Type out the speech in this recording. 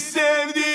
sevdiğim